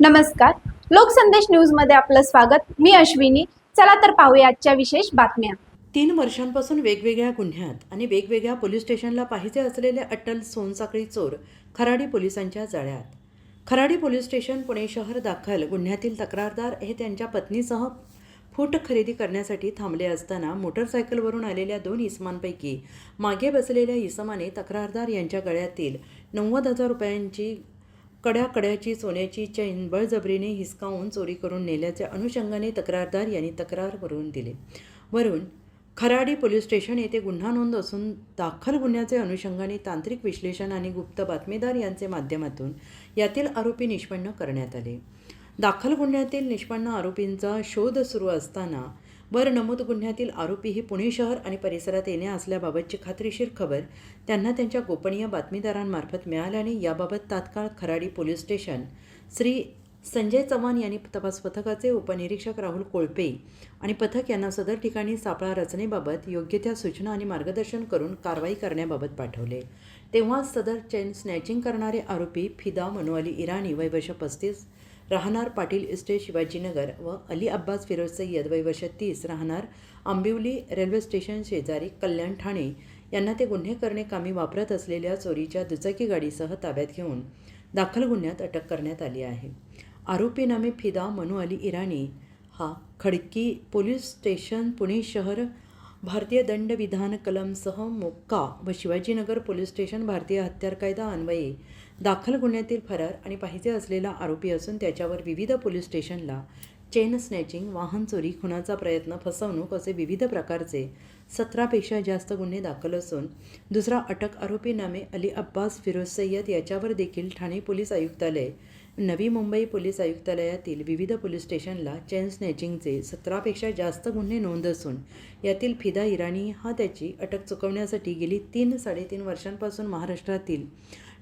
नमस्कार. लोकसंदेश न्यूजमध्ये आपलं स्वागत. मी अश्विनी. चला तर पाहूया आजच्या विशेष बातम्या. तीन वर्षांपासून वेगवेगळ्या गुन्ह्यात आणि वेगवेगळ्या पोलीस स्टेशनला पाहिजे असलेले अटल सोनसाखळी चोर खराडी पोलिसांच्या जाळ्यात. खराडी पोलीस स्टेशन पुणे शहर दाखल. गुन्ह्यातील तक्रारदार हे त्यांच्या पत्नीसह फूट खरेदी करण्यासाठी थांबले असताना मोटरसायकलवरून आलेल्या दोन इसमांपैकी मागे बसलेल्या इसमाने तक्रारदार यांच्या गळ्यातील नव्वद हजार रुपयांची कड्याकड्याची सोन्याची चैन बळजबरीने हिसकावून चोरी करून नेल्याच्या अनुषंगाने तक्रारदार यांनी तक्रार करून दिली. वरून खराडी पोलीस स्टेशन येथे गुन्हा नोंद असून दाखल गुन्ह्याचे अनुषंगाने तांत्रिक विश्लेषण आणि गुप्त बातमीदार यांचे माध्यमातून यातील आरोपी निष्पन्न करण्यात आले. दाखल गुन्ह्यातील निष्पन्न आरोपींचा शोध सुरू असताना वर नमूद गुन्ह्यातील आरोपी हे पुणे शहर आणि परिसरात येणे असल्याबाबतची खात्रीशीर खबर त्यांना त्यांच्या गोपनीय बातमीदारांमार्फत मिळाल्याने याबाबत तात्काळ खराडी पोलीस स्टेशन. श्री संजय चव्हाण यांनी तपास पथकाचे उपनिरीक्षक राहुल कोळपे आणि पथक यांना सदर ठिकाणी सापळा रचनेबाबत योग्य त्या सूचना आणि मार्गदर्शन करून कारवाई करण्याबाबत पाठवले. तेव्हा सदर चेन स्नॅचिंग करणारे आरोपी फिदा मनोअली इराणी वय वर्ष पस्तीस राहणार पाटील इस्टेट शिवाजीनगर व अली अब्बास फिरोज सय्यद वय वर्ष तीस राहणार आंबिवली रेल्वे स्टेशन शेजारी कल्याण ठाणे. यांना ते गुन्हे करणे कामी वापरत असलेल्या चोरीच्या दुचाकी गाडीसह ताब्यात घेऊन दाखल गुन्ह्यात अटक करण्यात आली आहे. आरोपी नामे फिदा मनु अली इराणी. हा खडकी पोलीस स्टेशन पुणे शहर भारतीय दंडविधान कलमसह मोक्का व शिवाजीनगर पोलीस स्टेशन भारतीय हत्यार कायदा अन्वये दाखल गुन्ह्यातील फरार आणि पाहिजे असलेला आरोपी असून त्याच्यावर विविध पोलीस स्टेशनला चेन स्नॅचिंग वाहन चोरी खुनाचा प्रयत्न फसवणूक असे विविध प्रकारचे सतरापेक्षा जास्त गुन्हे दाखल असून दुसरा अटक आरोपी नामे अली अब्बास फिरोज सय्यद याच्यावर देखील ठाणे पोलीस आयुक्तालय नवी मुंबई पोलीस आयुक्तालयातील विविध पोलीस स्टेशनला चेन स्नॅचिंगचे सतरापेक्षा जास्त गुन्हे नोंद असून यातील फिदा इराणी हा त्याची अटक चुकवण्यासाठी गेली तीन साडेतीन वर्षांपासून महाराष्ट्रातील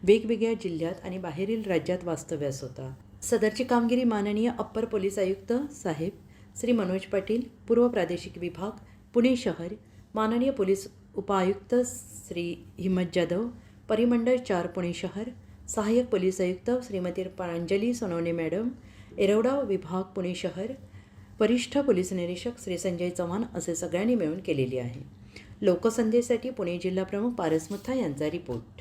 वेगवेगळ्या जिल्ह्यात आणि बाहेरील राज्यात वास्तव्यास होता. सदरची कामगिरी माननीय अप्पर पोलीस आयुक्त साहेब श्री मनोज पाटील पूर्व प्रादेशिक विभाग पुणे शहर माननीय पोलीस उपायुक्त श्री हिम्मत जाधव परिमंडळ चार पुणे शहर सहाय्यक पोलीस आयुक्त श्रीमती प्रांजली सोनवणे मॅडम एरवडा विभाग पुणे शहर वरिष्ठ पोलीस निरीक्षक श्री संजय चव्हाण असे सगळ्यांनी मिळून केलेली आहे. लोकसंध्येसाठी पुणे जिल्हा प्रमुख पारस मुथा यांचा रिपोर्ट.